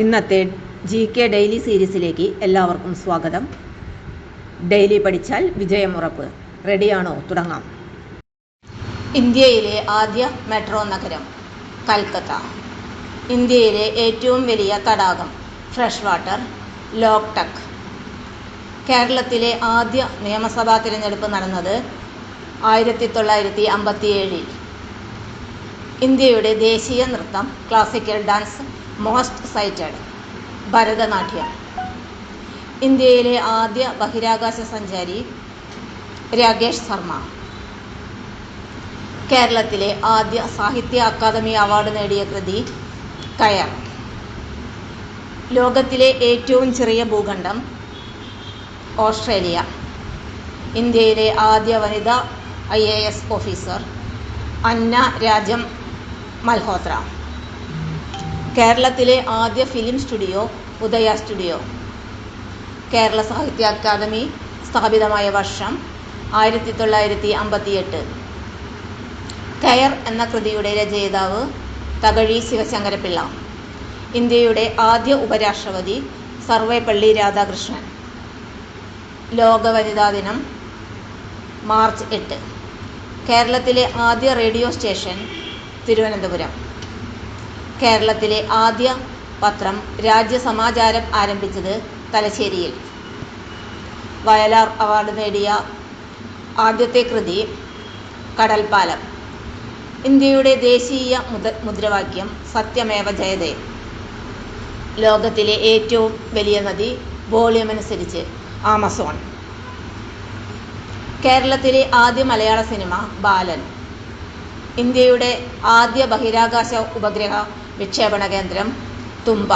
ഇന്നത്തെ G K daily സീരീസിലേക്ക് എല്ലാവർക്കും സ്വാഗതം. ഡെയിലി പഠിച്ചാൽ വിജയമുറപ്പ് റെഡിയാണോ? തുടങ്ങാം. ഇന്ത്യയിലെ ആദ്യ മെട്രോ നഗരം കൽക്കത്ത ഇന്ത്യയിലെ ഏറ്റവും വലിയ തടാകം ഫ്രഷ് വാട്ടർ ലോക്ടക് കേരളത്തിലെ ആദ്യ നിയമസഭാ തിരഞ്ഞെടുപ്പ് നടന്നത് ആയിരത്തി തൊള്ളായിരത്തി അമ്പത്തിയേഴിൽ. ഇന്ത്യയുടെ ദേശീയ നൃത്തം classical dance most cited Bharatanatyam. ഇന്ത്യയിലെ ആദ്യ ബഹിരാകാശ സഞ്ചാരി രാകേഷ് ശർമ്മ. കേരളത്തിലെ ആദ്യ സാഹിത്യ അക്കാദമി അവാർഡ് നേടിയ കൃതി കയർ. ലോകത്തിലെ ഏറ്റവും ചെറിയ ഭൂഖണ്ഡം ഓസ്ട്രേലിയ. ഇന്ത്യയിലെ ആദ്യ വനിതാ ഐ ഓഫീസർ അന്ന രാജം മൽഹോത്ര. കേരളത്തിലെ ആദ്യ film studio Udaya studio Kerala Sahitya Akademi സ്ഥാപിതമായ വർഷം ആയിരത്തി തൊള്ളായിരത്തി അമ്പത്തിയെട്ട് കയർ എന്ന കൃതിയുടെ രചയിതാവ് തകഴി ശിവശങ്കരപിള്ള ഇന്ത്യയുടെ ആദ്യ ഉപരാഷ്ട്രപതി സർവേപ്പള്ളി രാധാകൃഷ്ണൻ. ലോക വനിതാ ദിനം മാർച്ച് എട്ട്. കേരളത്തിലെ ആദ്യ റേഡിയോ സ്റ്റേഷൻ തിരുവനന്തപുരം. കേരളത്തിലെ ആദ്യ പത്രം രാജ്യസമാചാരം ആരംഭിച്ചത് തലശ്ശേരിയിൽ. വയലാർ അവാർഡ് നേടിയ ആദ്യത്തെ കൃതി കടൽപ്പാലം. ഇന്ത്യയുടെ ദേശീയ മുദ മുദ്രാവാക്യം സത്യമേവ ജയതേ. ലോകത്തിലെ ഏറ്റവും വലിയ നദി വോളിയം അനുസരിച്ച് ആമസോൺ. കേരളത്തിലെ ആദ്യ മലയാള സിനിമ ബാലൻ. ഇന്ത്യയുടെ ആദ്യ ബഹിരാകാശ ഉപഗ്രഹ വിക്ഷേപണ കേന്ദ്രം തുമ്പ